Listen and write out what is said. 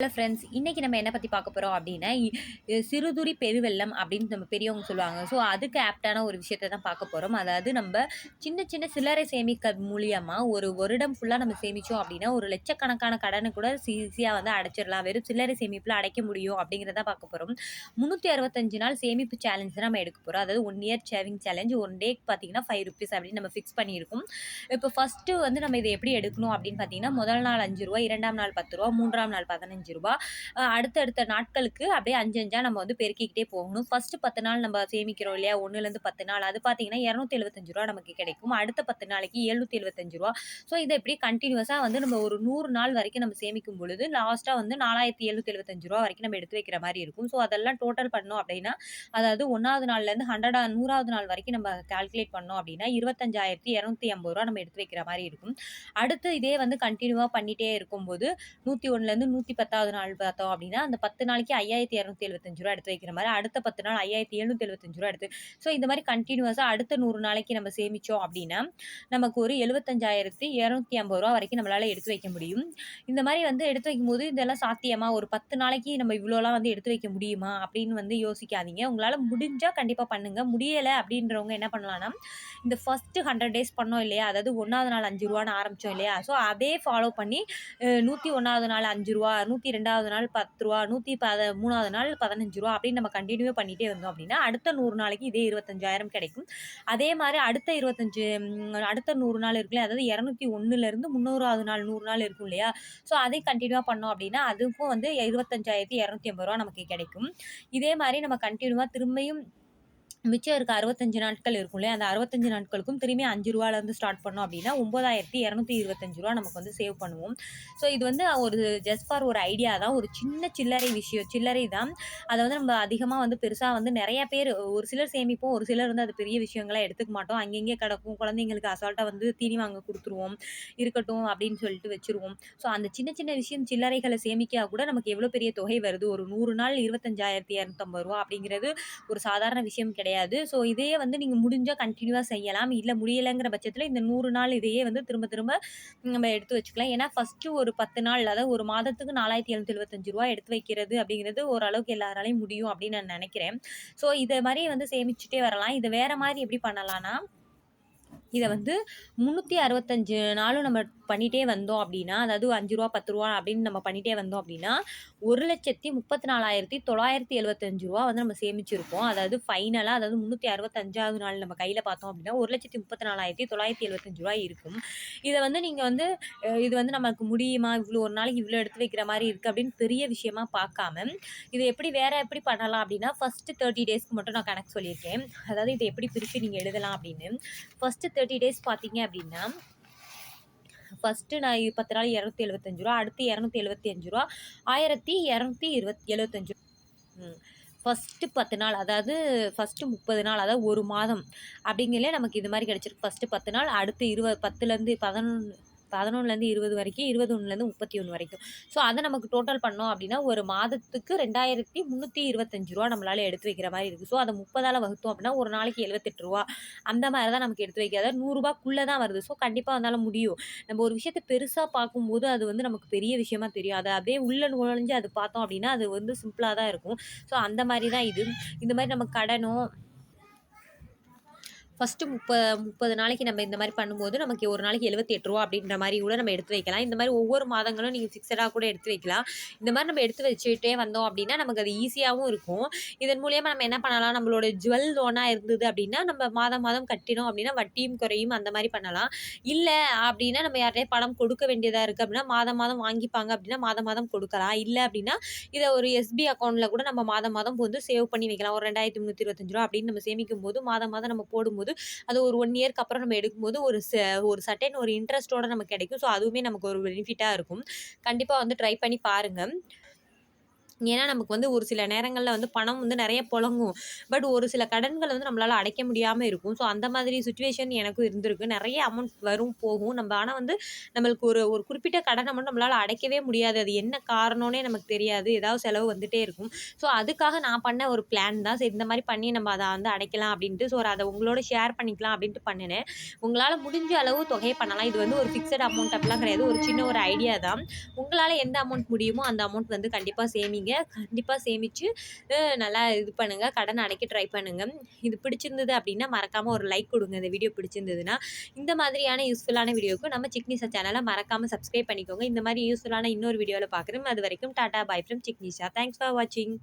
Hello friends இன்றைக்கி நம்ம என்ன பற்றி பார்க்க போகிறோம் அப்படின்னா இ- பெருவெள்ளம் அப்படின்னு நம்ம பெரியவங்க சொல்லுவாங்க. ஸோ அதுக்கு ஆப்டான ஒரு விஷயத்தை தான் பார்க்க போகிறோம் அதாவது நம்ம சின்ன சின்ன சில்லறை சேமிக்க மூலியமாக ஒரு வருடம் ஃபுல்லாக நம்ம சேமித்தோம் அப்படின்னா ஒரு லட்சக்கணக்கான கடனை கூட ஈஸியாக வந்து அடைச்சிடலாம். வெறும் சில்லறை சேமிப்பில் அடைக்க முடியும் அப்படிங்கிறத பார்க்க போகிறோம் முந்நூற்றி அறுபத்தஞ்சு நாள் சேமிப்பு சேலஞ்ச் நம்ம எடுக்க போகிறோம் அதாவது one year saving challenge one டேக்கு பார்த்தீங்கன்னா ஃபைவ் ருபீஸ் அப்படின்னு நம்ம ஃபிக்ஸ் பண்ணியிருக்கோம். இப்போ ஃபஸ்ட்டு வந்து நம்ம இதை எப்படி எடுக்கணும் அப்படின்னு பார்த்தீங்கன்னா முதல் நாள் அஞ்சு ரூபா இரண்டாம் நாள் பத்து ரூபா மூன்றாம் நாள் பதினஞ்சு ரூபா. அடுத்தடுத்த நாட்களுக்கு அப்படியே அஞ்சு அஞ்சா நம்ம வந்து பெருக்கிக்கிட்டே போகணும். ஃபர்ஸ்ட் பத்து நாள் நம்ம சேமிக்கிறோம் இல்லையா? ஒன்றுலேருந்து பத்து நாள். அது பார்த்தீங்கன்னா இரநூத்தி எழுபத்தஞ்சு ரூபா நமக்கு கிடைக்கும். அடுத்த பத்து நாளைக்கு எழுநூத்தி எழுபத்தஞ்சு ரூபா. ஸோ இதை எப்படி கண்டினியூஸாக வந்து நம்ம ஒரு நூறு நாள் வரைக்கும் நம்ம சேமிக்கும் பொழுது லாஸ்ட்டாக வந்து நாலாயிரத்தி எழுநூத்தி எழுபத்தஞ்சு ரூபா வரைக்கும் நம்ம எடுத்து வைக்கிற மாதிரி இருக்கும். ஸோ அதெல்லாம் டோட்டல் பண்ணோம் அப்படின்னா அதாவது ஒன்றாவது நாள்லேருந்து ஹண்ட்ரடா நூறாவது நாள் வரைக்கும் நம்ம கால்குலேட் பண்ணோம் அப்படின்னா இருபத்தஞ்சாயிரத்தி இரநூத்தி ஐம்பது ரூபா நம்ம எடுத்து வைக்கிற மாதிரி இருக்கும். அடுத்து இதே வந்து கண்டினியூவாக பண்ணிகிட்டே இருக்கும்போது நூற்றி ஒன்றுலேருந்து நூற்றி பத்தாவது நாள் பார்த்தோம் அப்படின்னா அந்த பத்து நாளைக்கு ஐயாயிரத்தி இரநூத்தி எழுபத்தஞ்சு ரூபா எடுத்து வைக்கிற மாதிரி அடுத்த பத்து நாள் ஐயாயிரத்தி எழுநூத்தி எழுபத்தஞ்சு ரூபா எடுத்து. ஸோ இந்த மாதிரி கண்டினியூஸாக அடுத்த நூறு நாளைக்கு நம்ம சேமித்தோம் அப்படின்னா நமக்கு ஒரு எழுபத்தஞ்சாயிரத்தி இரநூத்தி ஐம்பது ரூபா வரைக்கும் நம்மளால் எடுத்து வைக்க முடியும். இந்த மாதிரி வந்து எடுத்து வைக்கும்போது இதெல்லாம் சாத்தியமாக ஒரு பத்து நாளைக்கு நம்ம இவ்வளோலாம் வந்து எடுத்து வைக்க முடியுமா? அப்படின்னு வந்து யோசிக்காதீங்க. உங்களால் முடிஞ்சால் கண்டிப்பாக பண்ணுங்கள் முடியலை அப்படின்றவங்க என்ன பண்ணலாம்னா இந்த ஃபஸ்ட்டு ஹண்ட்ரட் டேஸ் பண்ணோம் இல்லையா? அதாவது ஒன்றாவது நாள் அஞ்சு ரூபான்னு ஆரம்பித்தோம் இல்லையா? ஸோ அதே ஃபாலோ பண்ணி நூற்றி ஒன்றாவது நாள் அஞ்சு ரூபா நூற்றி ரெண்டாவது நாள் பத்து ரூபா நூற்றி பத மூணாவது நாள் பதினஞ்சு ரூபா அப்படின்னு நம்ம கண்டினியூ பண்ணிகிட்டே வந்தோம் அப்படின்னா அடுத்த நூறு நாளைக்கு இதே இருபத்தஞ்சாயிரம் கிடைக்கும். அதே மாதிரி அடுத்த இருபத்தஞ்சு அடுத்த நூறு நாள் இருக்குல்ல அதாவது இரநூத்தி ஒன்றுலேருந்து முந்நூறாவது நாள் நூறு நாள் இருக்கும் இல்லையா? ஸோ அதை கண்டினியூவாக பண்ணோம் அப்படின்னா அதுக்கும் வந்து இருபத்தஞ்சாயிரத்தி இரநூத்தி ஐம்பது ரூபா நமக்கு கிடைக்கும். இதே மாதிரி நம்ம கண்டினியூவாக திரும்பியும் மிச்சம் இருக்க அறுபத்தஞ்சு நாட்கள் இருக்கும் இல்லையா அந்த அறுபத்தஞ்சு நாட்களுக்கும் திரும்பி அஞ்சு ரூபாலேருந்து ஸ்டார்ட் பண்ணோம் அப்படின்னா ஒம்பதாயிரத்தி இரநூத்தி இருபத்தஞ்சு ரூபா நமக்கு வந்து சேவ் பண்ணுவோம். ஸோ இது வந்து ஒரு ஜஸ்ட் ஃபார் ஒரு ஐடியா தான். ஒரு சின்ன சில்லறை விஷயம் சில்லறை தான். அதை வந்து நம்ம அதிகமாக வந்து பெருசாக வந்து நிறைய பேர் ஒரு சிலர் சேமிப்போம் ஒரு சிலர் வந்து அது பெரிய விஷயங்களாக எடுத்துக்க மாட்டோம். அங்கங்கே கிடக்கும் குழந்தைங்களுக்கு அசால்ட்டாக வந்து தீனி வாங்க கொடுத்துருவோம் இருக்கட்டும் அப்படின்னு சொல்லிட்டு வச்சுருவோம். ஸோ அந்த சின்ன சின்ன விஷயம் சில்லறைகளை சேமிக்க கூட நமக்கு எவ்வளோ பெரிய தொகை வருது? ஒரு நூறு நாள் இருபத்தஞ்சாயிரத்தி இரநூத்தம்பது ரூபா அப்படிங்கிறது ஒரு சாதாரண விஷயம் கிடையாது. கிடையாது. ஸோ இதையே வந்து நீங்கள் முடிஞ்சால் கண்டினியூவாக செய்யலாம். இல்லை முடியலைங்கிற பட்சத்தில் இந்த நூறு நாள் இதையே வந்து திரும்ப திரும்ப நம்ம எடுத்து வச்சுக்கலாம். ஏன்னா ஃபஸ்ட்டு ஒரு பத்து நாள் அதாவது ஒரு மாதத்துக்கு நாலாயிரத்தி எழுநூத்தி எழுபத்தஞ்சு ரூபா எடுத்து வைக்கிறது அப்படிங்கிறது ஓரளவுக்கு எல்லாராலையும் முடியும் அப்படின்னு நான் நினைக்கிறேன். ஸோ இதை மாதிரி வந்து சேமிச்சுட்டே வரலாம். இதை வேறு மாதிரி எப்படி பண்ணலாம்னா இதை வந்து முந்நூற்றி அறுபத்தஞ்சு நாளும் நம்ம பண்ணிகிட்டே வந்தோம் அப்படின்னா அதாவது அஞ்சு ரூபா பத்து ரூபா அப்படின்னு நம்ம பண்ணிகிட்டே வந்தோம் அப்படின்னா ஒரு லட்சத்தி முப்பத்தி நாலாயிரத்தி தொள்ளாயிரத்தி எழுபத்தஞ்சு ரூபா வந்து நம்ம சேமிச்சிருப்போம். அதாவது ஃபைனலாக அதாவது முந்நூற்றி அறுபத்தஞ்சாவது நாள் நம்ம கையில் பார்த்தோம் அப்படின்னா ஒரு லட்சத்தி முப்பத்தி நாலாயிரத்தி தொள்ளாயிரத்தி எழுபத்தஞ்சு ரூபா இருக்கும். இதை வந்து நீங்கள் வந்து இது வந்து நமக்கு முடியுமா? இவ்வளோ ஒரு நாளைக்கு இவ்வளோ எடுத்து வைக்கிற மாதிரி இருக்குது அப்படின்னு பெரிய விஷயமா பார்க்காம இது எப்படி வேற எப்படி பண்ணலாம் அப்படின்னா ஃபஸ்ட்டு தேர்ட்டி டேஸ்க்கு மட்டும் நான் கணக்கு சொல்லியிருக்கேன். அதாவது இதை எப்படி பிரித்து நீங்கள் எழுதலாம் அப்படின்னு ஃபஸ்ட்டு தேர்ட்டி டேஸ் பார்த்தீங்க அப்படின்னா ஃபஸ்ட்டு நான் பத்து நாள் இரநூத்தி எழுபத்தஞ்சு ரூபா அடுத்து இரநூத்தி எழுபத்தி அஞ்சு ரூபா ஆயிரத்தி இரநூத்தி இருபத் எழுபத்தஞ்சு ஃபஸ்ட்டு பத்து நாள் அதாவது ஃபஸ்ட்டு முப்பது நாள் அதாவது ஒரு மாதம் அப்படிங்கல நமக்கு இது மாதிரி கிடச்சிருக்கு. ஃபஸ்ட்டு பத்து நாள் அடுத்து இருபது பத்துலேருந்து பதினொன்று பதினொன்றுலேருந்து இருபது வரைக்கும் இருபது ஒன்றுலேருந்து முப்பத்தி ஒன்று வரைக்கும். ஸோ அதை நமக்கு டோட்டல் பண்ணோம் அப்படின்னா ஒரு மாதத்துக்கு ரெண்டாயிரத்தி முந்நூற்றி இருபத்தஞ்சு ரூபா நம்மளால் எடுத்து வைக்கிற மாதிரி இருக்குது ஸோ அதை முப்பதால் வகுத்தோம் அப்படின்னா ஒரு நாளைக்கு எழுபத்தெட்டு ரூபா. அந்த மாதிரி தான் நமக்கு எடுத்து வைக்காத நூறுரூபாக்குள்ளே தான் வருது. ஸோ கண்டிப்பாக வந்தாலும் முடியும். நம்ம ஒரு விஷயத்தை பெருசாக பார்க்கும்போது அது வந்து நமக்கு பெரிய விஷயமா தெரியும். அதை அப்படியே உள்ள நுழைஞ்சு அது பார்த்தோம் அப்படின்னா அது வந்து சிம்பிளாக தான் இருக்கும். ஸோ அந்த மாதிரி தான் இது. இந்த மாதிரி நம்ம கடனோ ஃபஸ்ட்டு முப்ப முப்பது நாளைக்கு நம்ம இந்த மாதிரி பண்ணும்போது நமக்கு ஒரு நாளைக்கு எழுபத்தி எட்டு ரூபா அப்படின்ற மாதிரி கூட நம்ம எடுத்து வைக்கலாம். இந்த மாதிரி ஒவ்வொரு மாதங்களும் நீங்கள் ஃபிக்ஸடாக கூட எடுத்து வைக்கலாம். இந்த மாதிரி நம்ம எடுத்து வச்சுட்டே வந்தோம் அப்படின்னா நமக்கு அது ஈஸியாகவும் இருக்கும். இதன் மூலியமாக நம்ம என்ன பண்ணலாம்? நம்மளோட ஜுவல் லோனாக இருந்தது அப்படின்னா நம்ம மாதம் மாதம் கட்டினோம் அப்படின்னா வட்டியும் குறையும். அந்த மாதிரி பண்ணலாம். இல்லை அப்படின்னா நம்ம யார்கிட்டயே பணம் கொடுக்க வேண்டியதாக இருக்குது அப்படின்னா மாதம் மாதம் வாங்கிப்பாங்க அப்படின்னா மாதம் மாதம் கொடுக்கலாம். இல்லை அப்படின்னா இதை ஒரு எஸ்பி அக்கௌண்ட்டில் கூட நம்ம மாதம் மாதம் வந்து சேவ் பண்ணி வைக்கலாம். ஒரு ரெண்டாயிரத்தி முந்நூற்றி இருபத்தஞ்சு ரூபா அப்படின்னு நம்ம சேமிக்கும் போது மாதம் மாதம் நம்ம போடும்போது அது ஒரு ஒன் இயர்க்கு அப்புறம் நம்ம எடுக்கும்போது ஒரு ச ஒரு சட்டன் ஒரு இன்ட்ரெஸ்ட்டோட நமக்கு கிடைக்கும். ஸோ அதுவுமே நமக்கு ஒரு பெனிஃபிட்டாக இருக்கும். கண்டிப்பாக வந்து ட்ரை பண்ணி பாருங்கள் ஏன்னா நமக்கு வந்து ஒரு சில நேரங்களில் வந்து பணம் வந்து நிறைய புழங்கும். பட் ஒரு சில கடன்கள் வந்து நம்மளால் அடைக்க முடியாமல் இருக்கும். ஸோ அந்த மாதிரி சுச்சுவேஷன் எனக்கும் இருந்திருக்கு. நிறைய அமௌண்ட் வரும், போகும். நம்ம ஆனால் வந்து நம்மளுக்கு ஒரு ஒரு குறிப்பிட்ட கடனை மட்டும் நம்மளால் அடைக்கவே முடியாது. அது என்ன காரணம்னே நமக்கு தெரியாது. ஏதாவது செலவு வந்துட்டே இருக்கும். ஸோ அதுக்காக நான் பண்ண ஒரு பிளான் தான். சரி இந்த மாதிரி பண்ணி நம்ம அதை வந்து அடைக்கலாம் அப்படின்ட்டு ஸோ அதை உங்களோட ஷேர் பண்ணிக்கலாம் அப்படின்ட்டு பண்ணினேன் உங்களால் முடிஞ்ச அளவு தொகை பண்ணலாம். இது வந்து ஒரு ஃபிக்ஸட் அமௌண்ட் அப்படிலாம் கிடையாது. ஒரு சின்ன ஒரு ஐடியா தான். உங்களால் எந்த அமௌண்ட் முடியுமோ அந்த அமௌண்ட் வந்து கண்டிப்பாக சேமிங்க. கண்டிப்பா கண்டிப்பாக சேமித்து நல்லா இது பண்ணுங்க. கடன் அடைக்க ட்ரை பண்ணுங்க. இது பிடிச்சிருந்தது அப்படின்னா மறக்காமல் ஒரு லைக் கொடுங்க இந்த வீடியோ பிடிச்சிருந்ததுன்னா. இந்த மாதிரியான யூஸ்ஃபுல்லான வீடியோவுக்கு நம்ம சிக்னிஷா சேனலை மறக்காமல் சப்ஸ்கிரைப் பண்ணிக்கோங்க. இந்த மாதிரி யூஸ்ஃபுல்லான இன்னொரு வீடியோவில் பார்க்குறேன். அதுவரைக்கும் tata bye from Signisha. Thanks for வாட்சிங்.